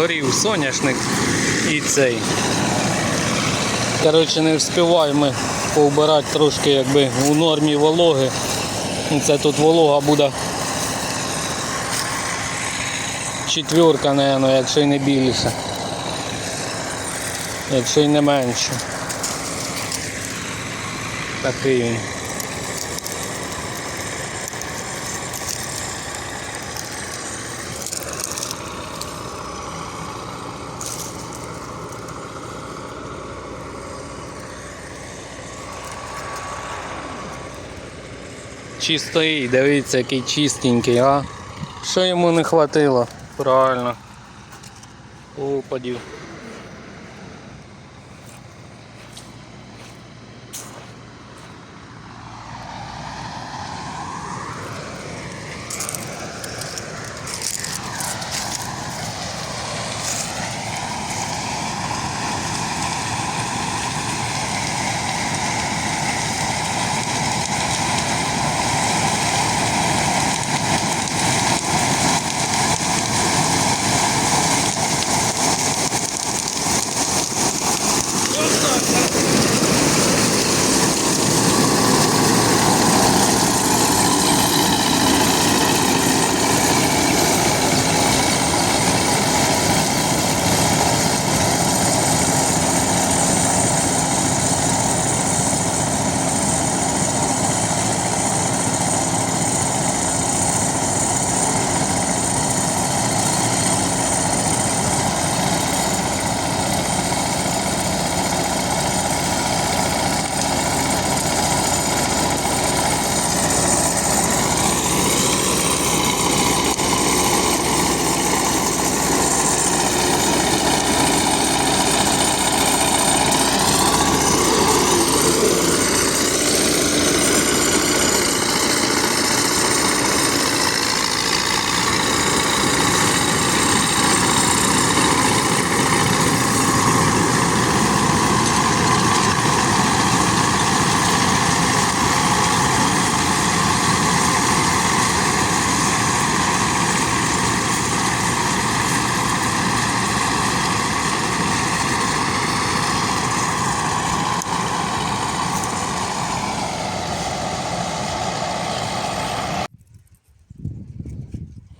згорів соняшник і цей. Коротше, не встигаємо повбирати трошки якби у нормі вологи. Це тут волога буде четверка, напевно, якщо й не більше. Якщо й не менше. Такий він. Чистий, дивіться, який чистенький, а? Що йому не хватило? Правильно. Опадів.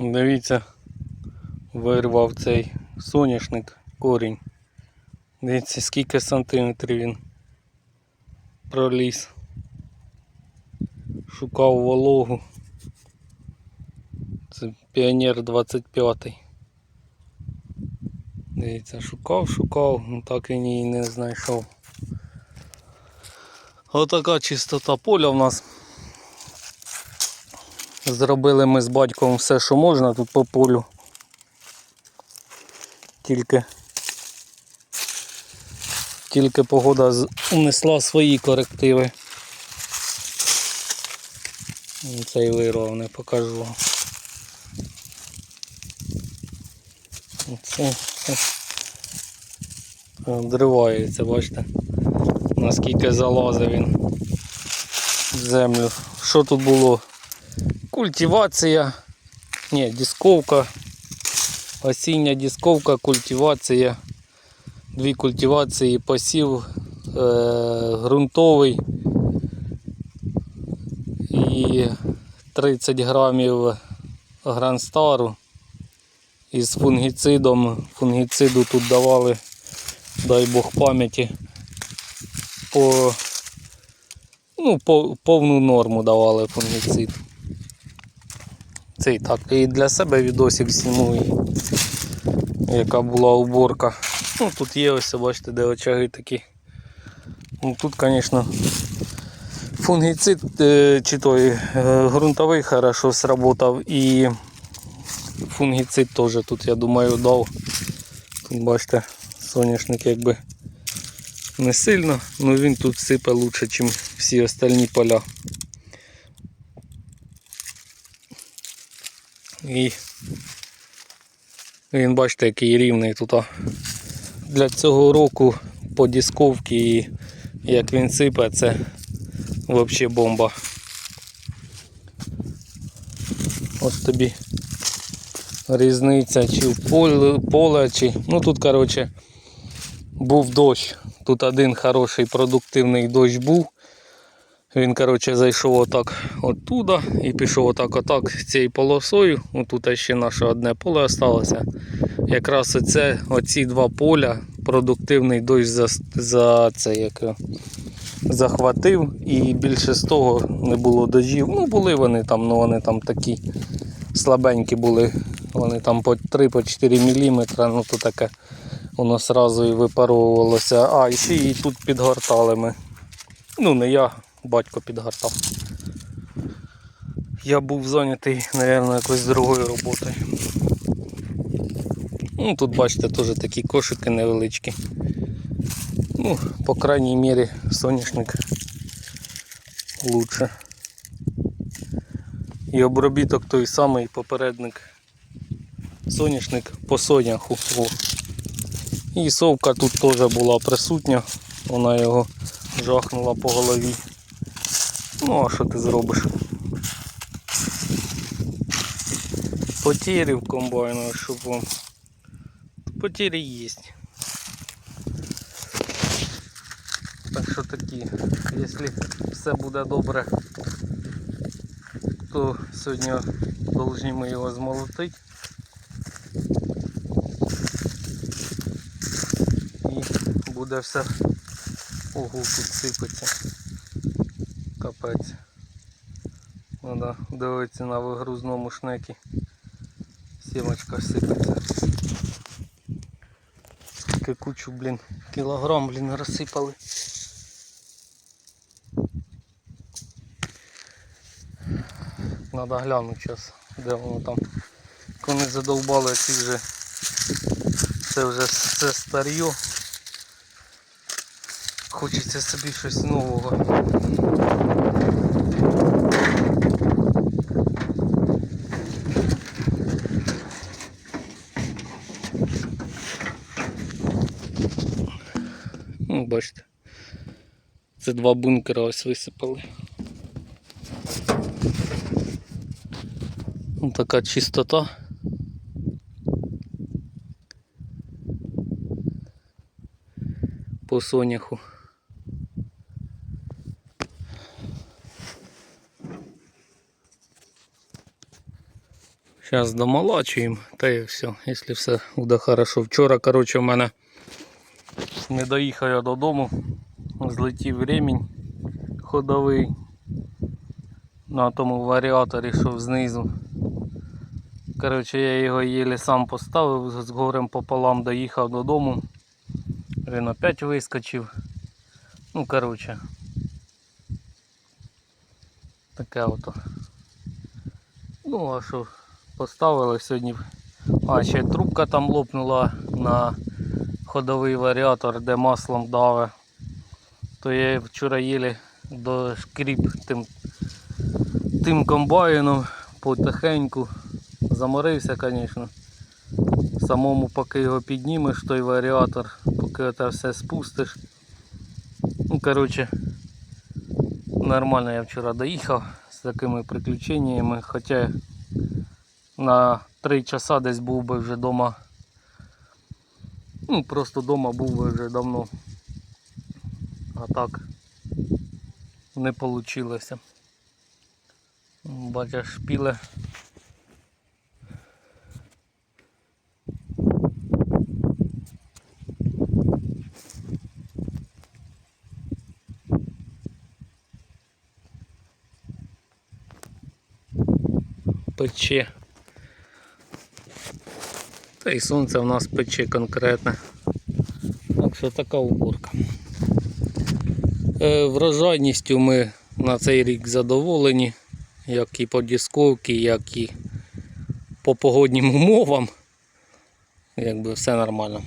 Дивіться, вирвав цей соняшник корінь. Дивіться, скільки сантиметрів він проліз. Шукав вологу. Це піонер 25. Дивіться, шукав, шукав, ну так він її не знайшов. Отака чистота поля в нас. Зробили ми з батьком все, що можна тут по полю. Тільки, тільки погода унесла свої корективи. Цей вирвав, не покажу. Це, це дривається, бачите, наскільки залазив він в землю. Що тут було? Культивація, ні, дисковка, осіння дисковка, культивація, дві культивації, посів е, ґрунтовий. І 30 грамів гранстару. Із фунгіцидом. Фунгіциду тут давали, дай Бог пам'яті, по, ну, по, повну норму давали фунгіцид. Це і так. І для себе відосик зніму, яка була уборка. Ну, тут є ось, бачите, де очаги такі. Ну, тут, звісно, фунгіцид е, чи той е, ґрунтовий хорошо сработав і фунгіцид теж тут, я думаю, дав. Тут бачите, соняшник якби не сильно, але він тут сипе краще, ніж всі остальні поля. І він бачите, який рівний тут. Для цього року по дисковці і як він сипе, це взагалі бомба. От тобі різниця чи в поле, поле чи. Ну тут, коротше, був дощ. Тут один хороший продуктивний дощ був. Він, коротше, зайшов отак оттуда і пішов отак отак цією полосою. Отут ще наше одне поле залишилося. Якраз оце, оці два поля продуктивний дощ за, за це як захватив і більше з того не було дождів. Ну були вони там, ну вони там такі слабенькі були. Вони там по 3-4 мм, ну то таке воно одразу і випаровувалося. А, і ще і тут підгортали ми. Ну не я, батько підгортав. Я був зайнятий, мабуть, якоюсь другою роботою. Ну, тут бачите, теж такі кошики невеличкі. Ну, по крайній мірі соняшник лучше. І обробіток той самий попередник. Соняшник по соняху. О. І совка тут теж була присутня, вона його жахнула по голові. Ну, а що ти зробиш? Потері в комбайну, щоб вам. Потері є. Так що такі, якщо все буде добре, то сьогодні повинні ми його змолотити. І буде все ого тут сипеться. Капець. Треба дивитися на вигрузному шнекі. Сімочка сипеться. Скільки кучу, блін, кілограм, блін, розсипали. Надо глянути зараз, де воно там. Коли задовбали ці вже. Це вже все старье. Хочеться собі щось нового. Ну, бачите. Це два бункера ось висипали. Така чистота. По соняху. Зараз домолачуємо, та і все, якщо все буде хорошо. Вчора, коротше, у мене не доїхав я додому, злетів ремінь ходовий на тому варіаторі, що знизу. Коротше, я його єлі сам поставив, з горем пополам доїхав додому. Він опять вискочив. Ну, коротше. Таке ото. Ну, а що, поставили сьогодні. А, ще трубка там лопнула на ходовий варіатор, де маслом даве. То я вчора їлі дошкріп тим, тим комбайном потихеньку. Заморився, звісно. Самому поки його піднімеш, той варіатор, поки це все спустиш. Ну, коротше, нормально я вчора доїхав з такими приключеннями, хоча на 3 часа десь був би вже вдома. Ну, просто вдома був би вже давно. А так не вийшло. Бачиш, шпіле. Пече. Та й сонце в нас пече конкретне. Так що така уборка. Е, врожайністю ми на цей рік задоволені, як і по дисковці, як і по погоднім умовам. Якби все нормально.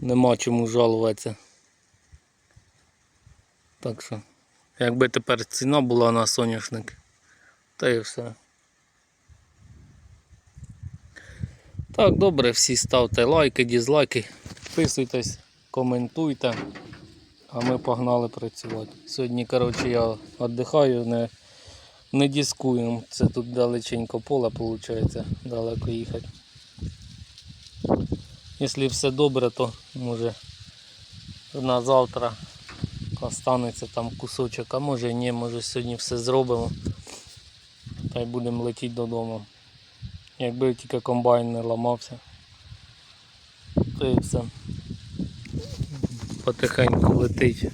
Нема чому жалуватися. Так що, якби тепер ціна була на соняшник, та і все. Так, добре, всі ставте лайки, дізлайки, підписуйтесь, коментуйте. А ми погнали працювати. Сьогодні, коротше, я віддихаю, не, не дискуємо. Це тут далеченько поле, виходить, далеко їхати. Якщо все добре, то може на завтра останеться там кусочок, а може ні, може сьогодні все зробимо. Та й будемо летіти додому. Якби тільки комбайн не ламався, то і все. Потихеньку летить.